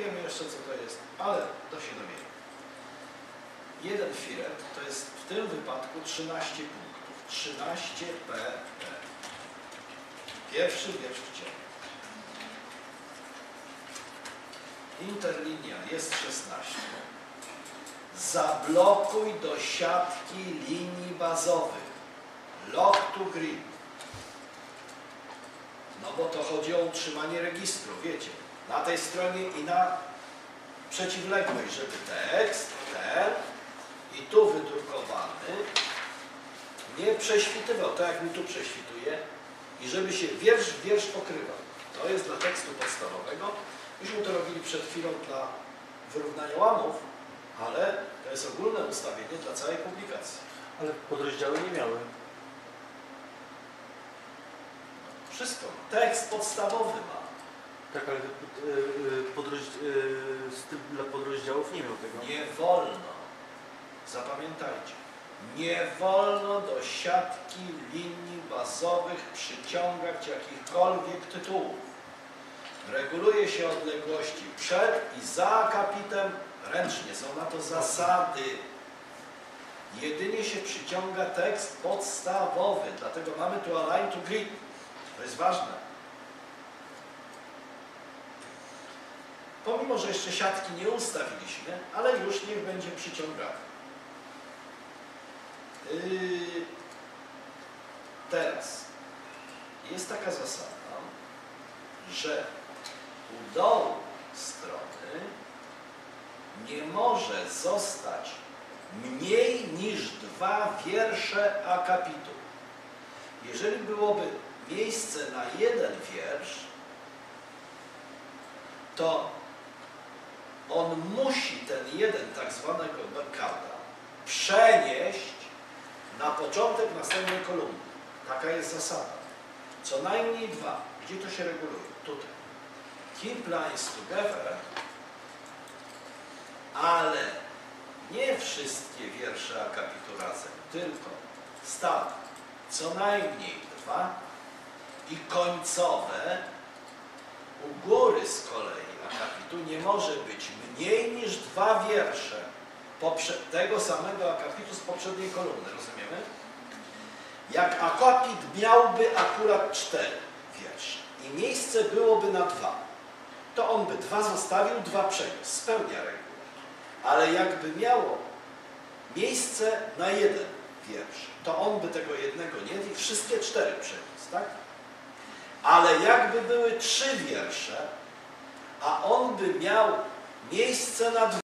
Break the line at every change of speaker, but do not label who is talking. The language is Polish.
wiemy jeszcze co to jest, ale to się dowiemy. Jeden firet to jest w tym wypadku 13 punktów. 13 pp. Pierwszy wiersz w ciele. Interlinia jest 16. Zablokuj do siatki linii bazowych. Lock to grid. No bo to chodzi o utrzymanie registru, wiecie. Na tej stronie i na przeciwległej, żeby tekst ten i tu wydrukowany nie prześwitywał, tak jak mi tu prześwituje i żeby się wiersz w wiersz pokrywał. To jest dla tekstu podstawowego. Myśmy to robili przed chwilą dla wyrównania łamów, ale to jest ogólne ustawienie dla całej publikacji.
Ale podrozdziały nie miały.
Wszystko. Tekst podstawowy ma.
Tak, ale y, y, podroz, z tym dla podrozdziałów nie miał tego.
Nie wolno, zapamiętajcie, nie wolno do siatki linii bazowych przyciągać jakichkolwiek tytułów. Reguluje się odległości przed i za akapitem ręcznie, są na to zasady. Jedynie się przyciąga tekst podstawowy, dlatego mamy tu align to grid. To jest ważne. Pomimo, że jeszcze siatki nie ustawiliśmy, ale już niech będzie przyciągany. Yy, teraz jest taka zasada, że u dołu strony nie może zostać mniej niż dwa wiersze akapitu. Jeżeli byłoby miejsce na jeden wiersz, to on musi ten jeden tak zwanego backada przenieść na początek następnej kolumny. Taka jest zasada. Co najmniej dwa. Gdzie to się reguluje? Tutaj. Keep lines together, ale nie wszystkie wiersze akapitu razem, tylko stałe. Co najmniej dwa i końcowe u góry z kolei akapitu nie może być mniej niż dwa wiersze tego samego akapitu z poprzedniej kolumny, rozumiemy? Jak akapit miałby akurat cztery wiersze i miejsce byłoby na dwa, to on by dwa zostawił, dwa przeniósł, spełnia regułę. Ale jakby miało miejsce na jeden wiersz, to on by tego jednego nie i wszystkie cztery przeniósł, tak? Ale jakby były trzy wiersze, a on by miał miejsce na dwa,